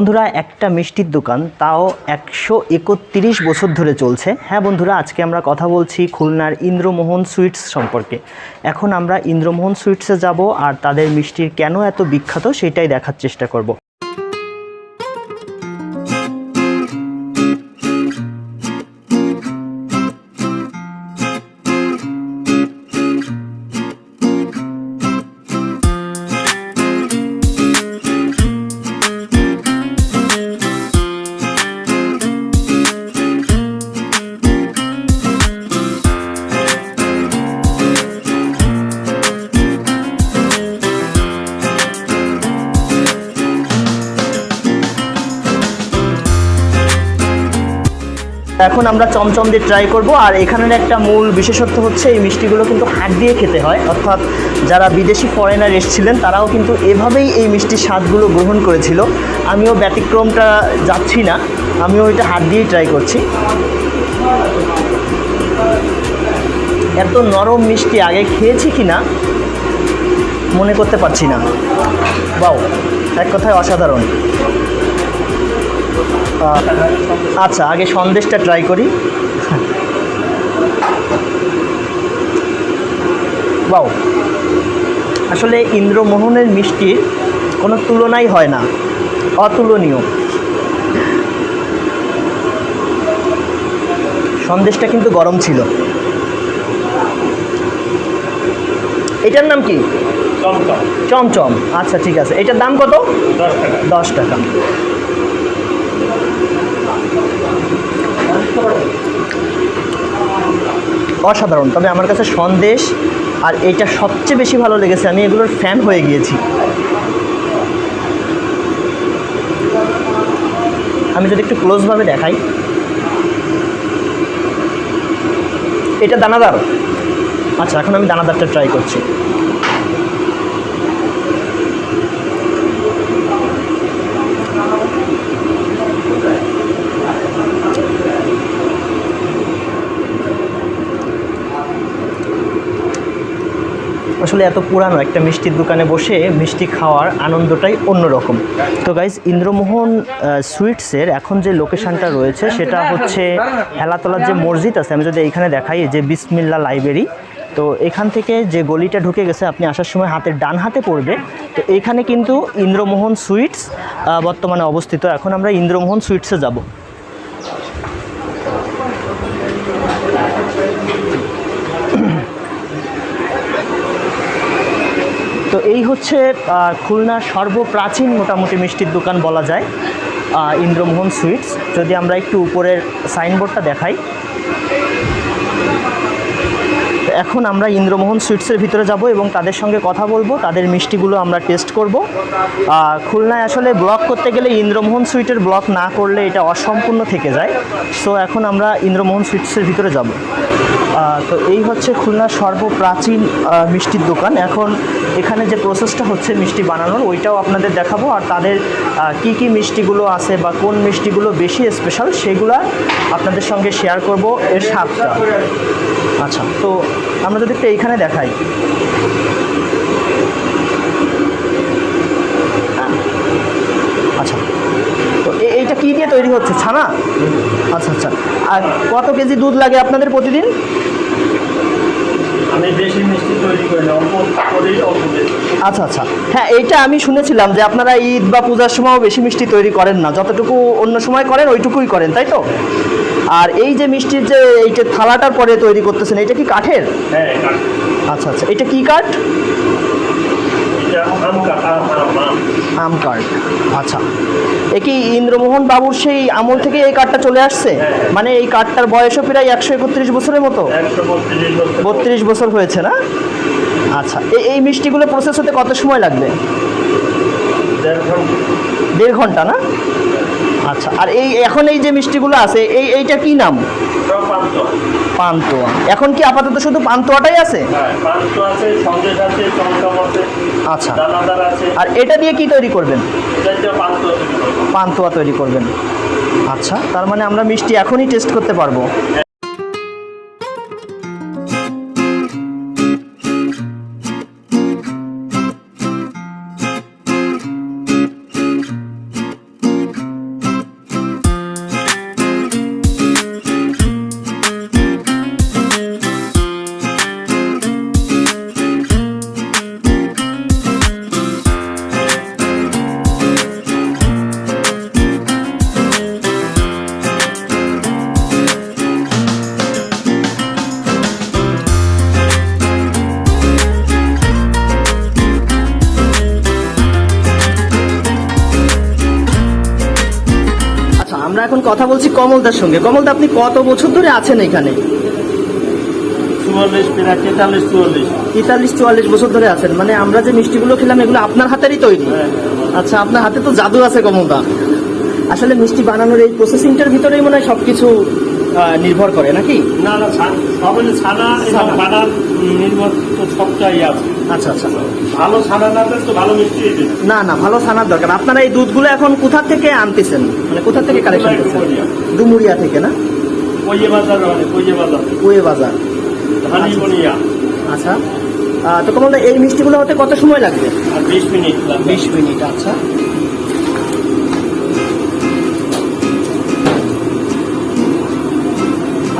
বন্ধুরা, একটা মিষ্টির দোকান, তাও একশো একত্রিশ বছর ধরে চলছে। হ্যাঁ বন্ধুরা, আজকে আমরা কথা বলছি খুলনার ইন্দ্রমোহন সুইটস সম্পর্কে। এখন আমরা ইন্দ্রমোহন সুইটসে যাব আর তাদের মিষ্টির কেন এত বিখ্যাত সেটাই দেখার চেষ্টা করব। এখন আমরা চমচম দিয়ে ট্রাই করব। আর এখানের একটা মূল বিশেষত্ব হচ্ছে, এই মিষ্টিগুলো কিন্তু হাত দিয়ে খেতে হয়। অর্থাৎ যারা বিদেশি ফরেনার এসেছিলেন, তারাও কিন্তু এভাবেই এই মিষ্টির স্বাদগুলো গ্রহণ করেছিল। আমিও ব্যতিক্রমটা যাচ্ছি না, আমিও এটা হাত দিয়েই ট্রাই করছি। এত নরম মিষ্টি আগে খেয়েছি কি না মনে করতে পারছি না। বাও এক কথায় অসাধারণ। আচ্ছা আগে সন্দেশটা ট্রাই করি। বাউ আসলে ইন্দ্রমোহনের মিষ্টির কোনো তুলনাই হয় না অতুলনীয়। সন্দেশটা কিন্তু গরম ছিল। এটার নাম কি? চমচম। আচ্ছা ঠিক আছে। এটার দাম কত? দশ টাকা। দশ টাকা। অসাধারণ। তবে আমার কাছে সন্দেশ আর এইটা সবচেয়ে বেশি ভালো লেগেছে, আমি এগুলোর ফ্যান হয়ে গিয়েছি। আমি যদি একটু ক্লোজভাবে দেখাই। এটা দানাদার। আচ্ছা এখন আমি দানাদারটা ট্রাই করছি। আসলে এত পুরানো একটা মিষ্টির দোকানে বসে মিষ্টি খাওয়ার আনন্দটাই অন্যরকম। তো গাইজ ইন্দ্রমোহন সুইটসের এখন যে লোকেশনটা রয়েছে, সেটা হচ্ছে হেলাতলার যে মসজিদ আছে, আমি যদি এইখানে দেখাই যে বিসমিল্লা লাইব্রেরি তো এখান থেকে যে গলিটা ঢুকে গেছে, আপনি আসার সময় হাতের ডান হাতে পড়বে। তো এখানে কিন্তু ইন্দ্রমোহন সুইটস বর্তমানে অবস্থিত। এখন আমরা ইন্দ্রমোহন সুইটসে যাব। তো এই হচ্ছে খুলনার সর্বপ্রাচীন মোটামুটি মিষ্টির দোকান বলা যায় ইন্দ্রমোহন সুইটস। যদি আমরা একটু উপরের সাইনবোর্ডটা দেখাই। এখন আমরা ইন্দ্রমোহন সুইটসের ভিতরে যাব এবং তাদের সঙ্গে কথা বলব, তাদের মিষ্টিগুলো আমরা টেস্ট করব। খুলনায় আসলে ব্লক করতে গেলে ইন্দ্রমোহন সুইটের ব্লক না করলে এটা অসম্পূর্ণ থেকে যায়। সো এখন আমরা ইন্দ্রমোহন সুইটসের ভিতরে যাব। তো এই হচ্ছে খুলনার সর্বপ্রাচীন মিষ্টির দোকান। এখন এখানে যে প্রসেসটা হচ্ছে মিষ্টি বানানোর, ওইটাও আপনাদের দেখাবো। আর তাদের কি কি মিষ্টিগুলো আছে বা কোন মিষ্টিগুলো বেশি স্পেশাল সেগুলা আপনাদের সঙ্গে শেয়ার করব এর স্বাদটা। আচ্ছা তো আমরা যদি একটু এইখানে দেখাই হ্যাঁ। আচ্ছা তো এ- এইটা কি দিয়ে তৈরি হচ্ছে? ছানা? আচ্ছা আচ্ছা। আর কত কেজি দুধ লাগে আপনাদের প্রতিদিন? আচ্ছা আচ্ছা। হ্যাঁ এইটা আমি শুনেছিলাম যে আপনারা ঈদ বা পূজার সময়ও বেশি মিষ্টি তৈরি করেন না। যতটুকু অন্য সময় করেন ওইটুকুই করেন তাই তো? আর এই যে মিষ্টির যে এইটা থালাটার পরে তৈরি করতেছেন এটা কি কাঠের? হ্যাঁ আচ্ছা আচ্ছা। এটা কি কাঠ? আম কাঠ আচ্ছা। এ কি ইন্দ্রমোহন বাবুর সেই আমল থেকে এই কাঠটা চলে আসছে। মানে এই কাঠটার বয়সও প্রায় একশো একত্রিশ বছরের মতো? বত্রিশ বছর হয়েছে না? আচ্ছা। এই মিষ্টিগুলো প্রসেস হতে কত সময় লাগবে? দেড় ঘণ্টা না? আচ্ছা। আর এই, এখন এই যে মিষ্টিগুলো আছে, এই, এইটা কি নাম? পান্তুয়া। এখন কি আপাতত শুধু পান্তুয়াটাই আছে? হ্যাঁ আছে সন্দেশ আছে আছে আচ্ছা। দানাদার আছে। আর এটা দিয়ে কি তৈরি করবেন? পান্তুয়া তৈরি করবেন। আচ্ছা তার মানে আমরা মিষ্টি এখনই টেস্ট করতে পারব। এখন কথা বলছি কমলদার সঙ্গে। কমলদা আপনি কত বছর ধরে আছেন এখানে? তেতাল্লিশ চুয়াল্লিশ। বছর ধরে আছেন। মানে আমরা যে মিষ্টিগুলো খেলাম এগুলো আপনার হাতেরই তৈরি। হ্যাঁ, আচ্ছা আপনার হাতে তো জাদু আছে কমলদা। আসলে মিষ্টি বানানোর এই প্রসেসিংটার ভিতরেই মনে হয় সবকিছু নির্ভর করে নাকি? না না সবাই ছানা এবং ছানা। নির্ভর তো সবটাই আছে। আচ্ছা আচ্ছা। ভালো ছানা না তো ভালো মিষ্টি না। না ভালো ছানার দরকার। আপনারা এই দুধগুলো এখন কোথা থেকে আনতেছেন? মানে কোথা থেকে কালেকশন করছেন? ডুমুরিয়া। থেকে না? কইয়ে বাজার মানে কইয়ে বাজার। কুয়ে বাজার। ধানি আচ্ছা তো কমলদা এই মিষ্টিগুলো হতে কত সময় লাগবে? বিশ মিনিট বিশ মিনিট আচ্ছা।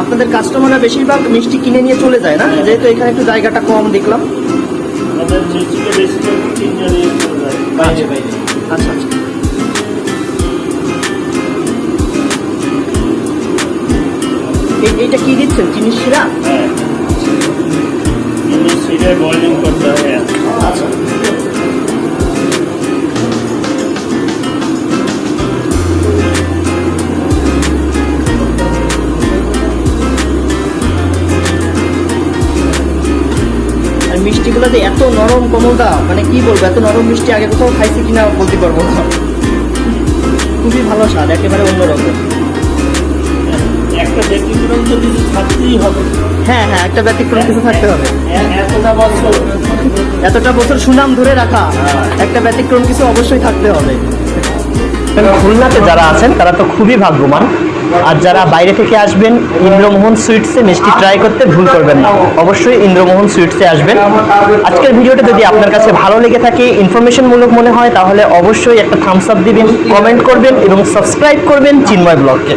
আপনাদের কাস্টমাররা বেশিরভাগ মিষ্টি কিনে নিয়ে চলে যায় না? যেহেতু এখানে একটু জায়গাটা কম দেখলাম। আচ্ছা আচ্ছা। এই- এইটা কি দিচ্ছেন? চিনি শিরা? হ্যাঁ। জিনিস সিরে বয়লিং করতে হয়। আচ্ছা। নরম কোমলটা মানে কি বলব এত নরম মিষ্টি আগে কোথাও খাইছি কিনা বলতে পারব না। খুবই ভালো স্বাদ একেবারে অন্যরকম। একটা ব্যক্তিক্রম তো কিছু থাকতেই হবে। হ্যাঁ হ্যাঁ একটা ব্যতিক্রম কিছু থাকতে হবে। এতটা বছর। এতটা বছর সুনাম ধরে রাখা একটা ব্যতিক্রম কিছু অবশ্যই থাকতে হবে। খুলনাতে যারা আছেন তারা তো খুবই ভাগ্যবান। আর যারা বাইরে থেকে আসবেন, ইন্দ্রমোহন সুইটসে মিষ্টি ট্রাই করতে ভুল করবেন না। অবশ্যই ইন্দ্রমোহন সুইটসে আসবেন। আজকের ভিডিওটা যদি আপনার কাছে ভালো লেগে থাকে ইনফরমেশনমূলক মনে হয়, তাহলে অবশ্যই একটা থামস আপ দিবেন কমেন্ট করবেন এবং সাবস্ক্রাইব করবেন চিন্ময় ব্লগকে।